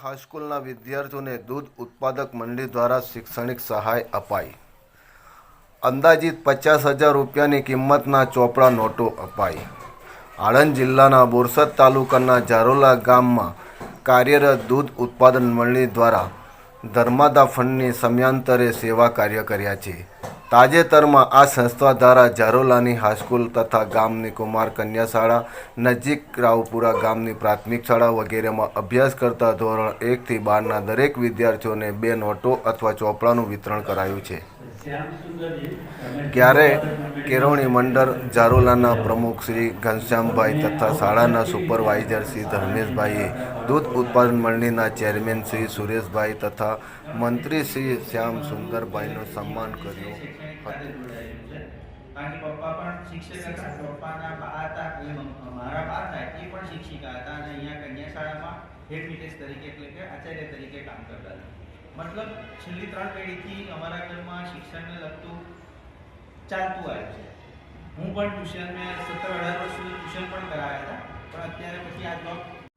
હાઈસ્કૂલના વિદ્યાર્થીઓને દૂધ ઉત્પાદક મંડળી દ્વારા શૈક્ષણિક સહાય અપાઈ. અંદાજિત પચાસ હજાર રૂપિયાની કિંમતના ચોપડા નોટો અપાઈ. આણંદ જિલ્લાના બોરસદ તાલુકાના જારોલા ગામમાં કાર્યરત દૂધ ઉત્પાદન મંડળી દ્વારા ધર્માદા ફંડની સમયાંતરે સેવા કાર્ય કર્યા છે. તાજેતરમાં આ સંસ્થા દ્વારા ઝારોલાની હાઈસ્કૂલ તથા ગામની કુમાર કન્યા શાળા નજીક રાવપુરા ગામની પ્રાથમિક શાળા વગેરેમાં અભ્યાસ કરતા ધોરણ એકથી બારના દરેક વિદ્યાર્થીઓને બે નોટો અથવા ચોપડાનું વિતરણ કરાયું છે. ક્યારે કેળવણી મંડળ ઝારોલાના પ્રમુખ શ્રી ઘનશ્યામભાઈ તથા શાળાના સુપરવાઇઝર શ્રી ધર્મેશભાઈએ દૂધ ઉત્પાદન મંડળીના ચેરમેન શ્રી સુરેશભાઈ તથા મંત્રી શ્રી શ્યામ સુંદરભાઈનું સન્માન કર્યું. હતું કારણ કે પપ્પા તરીકે કામ કરતા હતા. મતલબ છેલ્લી ત્રણ પેઢીથી અમારા ઘરમાં શિક્ષણને લગતું ચાલતું આવ્યું છે. હું પણ ટ્યુશન મેં સત્તર અઢાર વર્ષ સુધી ટ્યુશન પણ કરાવ્યા હતા. પણ અત્યારે પછી આ જોબ